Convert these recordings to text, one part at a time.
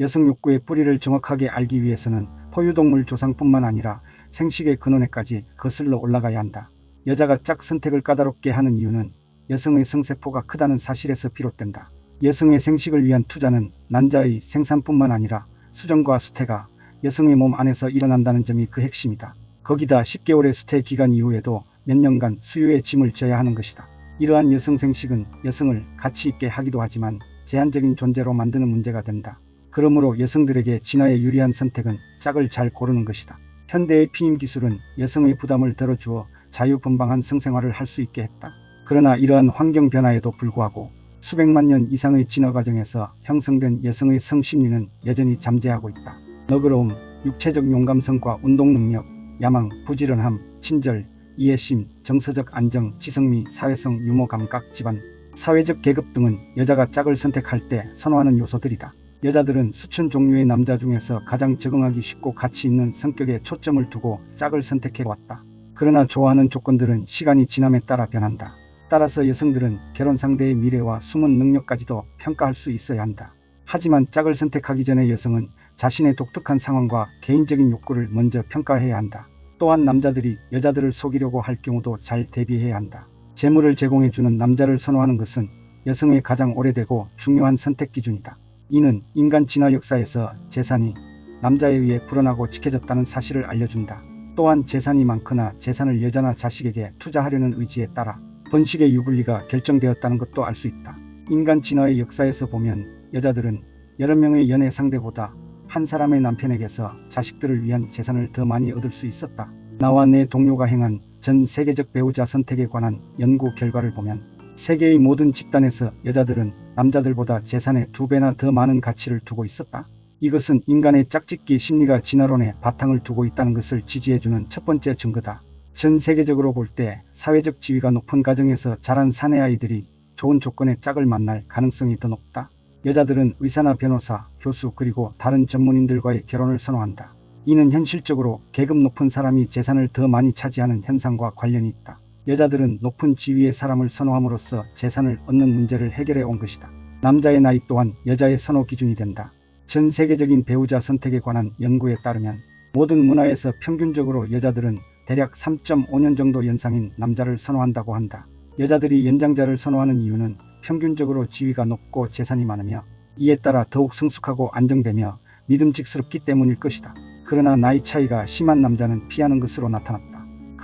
여성 욕구의 뿌리를 정확하게 알기 위해서는 포유동물 조상뿐만 아니라 생식의 근원에까지 거슬러 올라가야 한다. 여자가 짝 선택을 까다롭게 하는 이유는 여성의 성세포가 크다는 사실에서 비롯된다. 여성의 생식을 위한 투자는 난자의 생산뿐만 아니라 수정과 수태가 여성의 몸 안에서 일어난다는 점이 그 핵심이다. 거기다 10개월의 수태 기간 이후에도 몇 년간 수유의 짐을 져야 하는 것이다. 이러한 여성 생식은 여성을 가치 있게 하기도 하지만 제한적인 존재로 만드는 문제가 된다. 그러므로 여성들에게 진화에 유리한 선택은 짝을 잘 고르는 것이다. 현대의 피임 기술은 여성의 부담을 덜어주어 자유분방한 성생활을 할 수 있게 했다. 그러나 이러한 환경 변화에도 불구하고 수백만 년 이상의 진화 과정에서 형성된 여성의 성심리는 여전히 잠재하고 있다. 너그러움, 육체적 용감성과 운동 능력, 야망, 부지런함, 친절, 이해심, 정서적 안정, 지성미, 사회성, 유머 감각, 집안, 사회적 계급 등은 여자가 짝을 선택할 때 선호하는 요소들이다. 여자들은 수천 종류의 남자 중에서 가장 적응하기 쉽고 가치 있는 성격에 초점을 두고 짝을 선택해 왔다. 그러나 좋아하는 조건들은 시간이 지남에 따라 변한다. 따라서 여성들은 결혼 상대의 미래와 숨은 능력까지도 평가할 수 있어야 한다. 하지만 짝을 선택하기 전에 여성은 자신의 독특한 상황과 개인적인 욕구를 먼저 평가해야 한다. 또한 남자들이 여자들을 속이려고 할 경우도 잘 대비해야 한다. 재물을 제공해주는 남자를 선호하는 것은 여성의 가장 오래되고 중요한 선택 기준이다. 이는 인간 진화 역사에서 재산이 남자에 의해 불어나고 지켜졌다는 사실을 알려준다. 또한 재산이 많거나 재산을 여자나 자식에게 투자하려는 의지에 따라 번식의 유불리가 결정되었다는 것도 알 수 있다. 인간 진화의 역사에서 보면 여자들은 여러 명의 연애 상대보다 한 사람의 남편에게서 자식들을 위한 재산을 더 많이 얻을 수 있었다. 나와 내 동료가 행한 전 세계적 배우자 선택에 관한 연구 결과를 보면 세계의 모든 집단에서 여자들은 남자들보다 재산의 두 배나 더 많은 가치를 두고 있었다. 이것은 인간의 짝짓기 심리가 진화론에 바탕을 두고 있다는 것을 지지해주는 첫 번째 증거다. 전 세계적으로 볼 때 사회적 지위가 높은 가정에서 자란 사내 아이들이 좋은 조건의 짝을 만날 가능성이 더 높다. 여자들은 의사나 변호사, 교수 그리고 다른 전문인들과의 결혼을 선호한다. 이는 현실적으로 계급 높은 사람이 재산을 더 많이 차지하는 현상과 관련이 있다. 여자들은 높은 지위의 사람을 선호함으로써 재산을 얻는 문제를 해결해 온 것이다. 남자의 나이 또한 여자의 선호 기준이 된다. 전 세계적인 배우자 선택에 관한 연구에 따르면 모든 문화에서 평균적으로 여자들은 대략 3.5년 정도 연상인 남자를 선호한다고 한다. 여자들이 연장자를 선호하는 이유는 평균적으로 지위가 높고 재산이 많으며 이에 따라 더욱 성숙하고 안정되며 믿음직스럽기 때문일 것이다. 그러나 나이 차이가 심한 남자는 피하는 것으로 나타났다.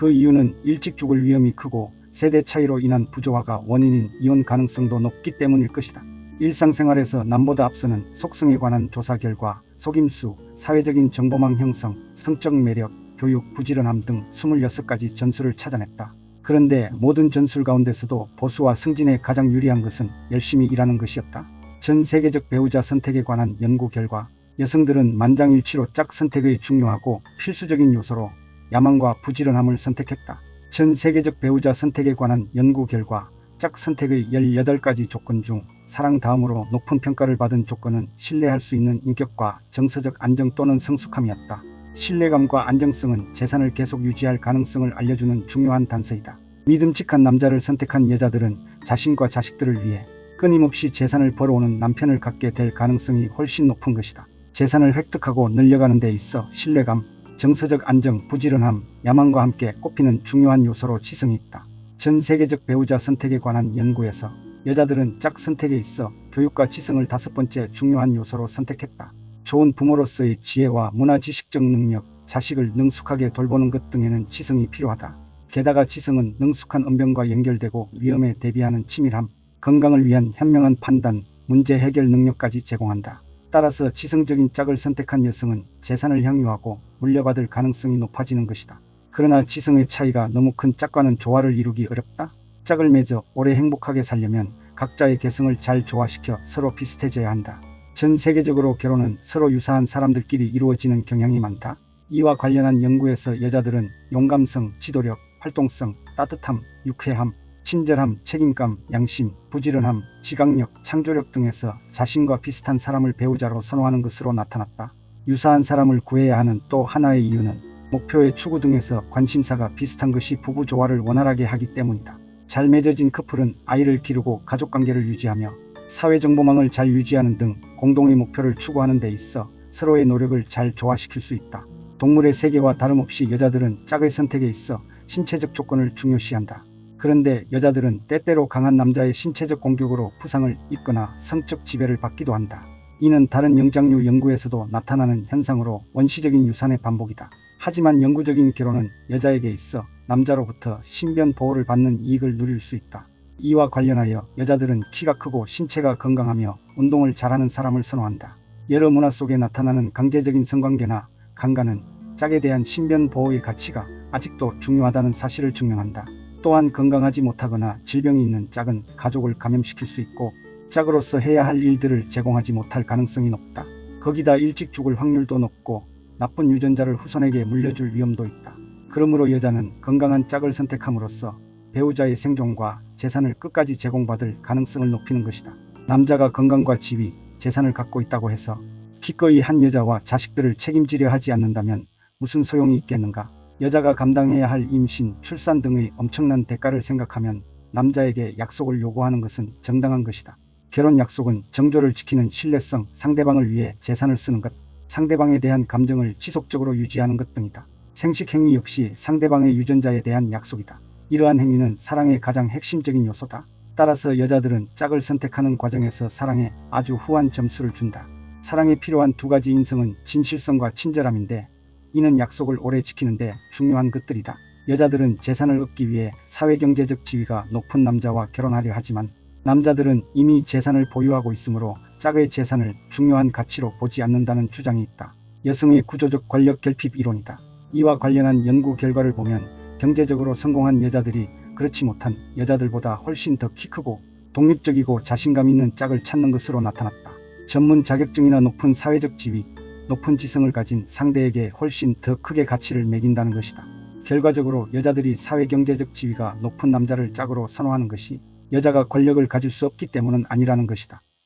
그 이유는 일찍 죽을 위험이 크고 세대 차이로 인한 부조화가 원인인 이혼 가능성도 높기 때문일 것이다. 일상생활에서 남보다 앞서는 속성에 관한 조사 결과 속임수, 사회적인 정보망 형성, 성적 매력, 교육, 부지런함 등 26가지 전술을 찾아냈다. 그런데 모든 전술 가운데서도 보수와 승진에 가장 유리한 것은 열심히 일하는 것이었다. 전 세계적 배우자 선택에 관한 연구 결과 여성들은 만장일치로 짝 선택의 중요하고 필수적인 요소로 야망과 부지런함을 선택했다. 전 세계적 배우자 선택에 관한 연구 결과 짝 선택의 18가지 조건 중 사랑 다음으로 높은 평가를 받은 조건은 신뢰할 수 있는 인격과 정서적 안정 또는 성숙함이었다. 신뢰감과 안정성은 재산을 계속 유지할 가능성을 알려주는 중요한 단서이다. 믿음직한 남자를 선택한 여자들은 자신과 자식들을 위해 끊임없이 재산을 벌어오는 남편을 갖게 될 가능성이 훨씬 높은 것이다. 재산을 획득하고 늘려가는 데 있어 신뢰감, 정서적 안정, 부지런함, 야망과 함께 꼽히는 중요한 요소로 지성이 있다. 전 세계적 배우자 선택에 관한 연구에서 여자들은 짝 선택에 있어 교육과 지성을 다섯 번째 중요한 요소로 선택했다. 좋은 부모로서의 지혜와 문화 지식적 능력, 자식을 능숙하게 돌보는 것 등에는 지성이 필요하다. 게다가 지성은 능숙한 언변과 연결되고 위험에 대비하는 치밀함, 건강을 위한 현명한 판단, 문제 해결 능력까지 제공한다. 따라서 지성적인 짝을 선택한 여성은 재산을 향유하고 물려받을 가능성이 높아지는 것이다. 그러나 지성의 차이가 너무 큰 짝과는 조화를 이루기 어렵다. 짝을 맺어 오래 행복하게 살려면 각자의 개성을 잘 조화시켜 서로 비슷해져야 한다. 전 세계적으로 결혼은 서로 유사한 사람들끼리 이루어지는 경향이 많다. 이와 관련한 연구에서 여자들은 용감성, 지도력, 활동성, 따뜻함, 유쾌함, 친절함, 책임감, 양심, 부지런함, 지각력, 창조력 등에서 자신과 비슷한 사람을 배우자로 선호하는 것으로 나타났다. 유사한 사람을 구해야 하는 또 하나의 이유는 목표의 추구 등에서 관심사가 비슷한 것이 부부 조화를 원활하게 하기 때문이다. 잘 맺어진 커플은 아이를 기르고 가족관계를 유지하며 사회 정보망을 잘 유지하는 등 공동의 목표를 추구하는 데 있어 서로의 노력을 잘 조화시킬 수 있다. 동물의 세계와 다름없이 여자들은 짝의 선택에 있어 신체적 조건을 중요시한다. 그런데 여자들은 때때로 강한 남자의 신체적 공격으로 부상을 입거나 성적 지배를 받기도 한다. 이는 다른 영장류 연구에서도 나타나는 현상으로 원시적인 유산의 반복이다. 하지만 영구적인 결혼은 여자에게 있어 남자로부터 신변 보호를 받는 이익을 누릴 수 있다. 이와 관련하여 여자들은 키가 크고 신체가 건강하며 운동을 잘하는 사람을 선호한다. 여러 문화 속에 나타나는 강제적인 성관계나 강간은 짝에 대한 신변 보호의 가치가 아직도 중요하다는 사실을 증명한다. 또한 건강하지 못하거나 질병이 있는 짝은 가족을 감염시킬 수 있고 짝으로서 해야 할 일들을 제공하지 못할 가능성이 높다. 거기다 일찍 죽을 확률도 높고 나쁜 유전자를 후손에게 물려줄 위험도 있다. 그러므로 여자는 건강한 짝을 선택함으로써 배우자의 생존과 재산을 끝까지 제공받을 가능성을 높이는 것이다. 남자가 건강과 지위, 재산을 갖고 있다고 해서 기꺼이 한 여자와 자식들을 책임지려 하지 않는다면 무슨 소용이 있겠는가? 여자가 감당해야 할 임신, 출산 등의 엄청난 대가를 생각하면 남자에게 약속을 요구하는 것은 정당한 것이다. 결혼 약속은 정조를 지키는 신뢰성, 상대방을 위해 재산을 쓰는 것, 상대방에 대한 감정을 지속적으로 유지하는 것 등이다. 생식 행위 역시 상대방의 유전자에 대한 약속이다. 이러한 행위는 사랑의 가장 핵심적인 요소다. 따라서 여자들은 짝을 선택하는 과정에서 사랑에 아주 후한 점수를 준다. 사랑에 필요한 두 가지 인성은 진실성과 친절함인데 이는 약속을 오래 지키는데 중요한 것들이다. 여자들은 재산을 얻기 위해 사회경제적 지위가 높은 남자와 결혼하려 하지만 남자들은 이미 재산을 보유하고 있으므로 짝의 재산을 중요한 가치로 보지 않는다는 주장이 있다. 여성의 구조적 권력 결핍 이론이다. 이와 관련한 연구 결과를 보면 경제적으로 성공한 여자들이 그렇지 못한 여자들보다 훨씬 더 키 크고 독립적이고 자신감 있는 짝을 찾는 것으로 나타났다. 전문 자격증이나 높은 사회적 지위, 높은 지성을 가진 상대에게 훨씬 더 크게 가치를 매긴다는 것이다. 결과적으로 여자들이 사회경제적 지위가 높은 남자를 짝으로 선호하는 것이 여자가 권력을 가질 수 없기 때문은 아니라는 것이다.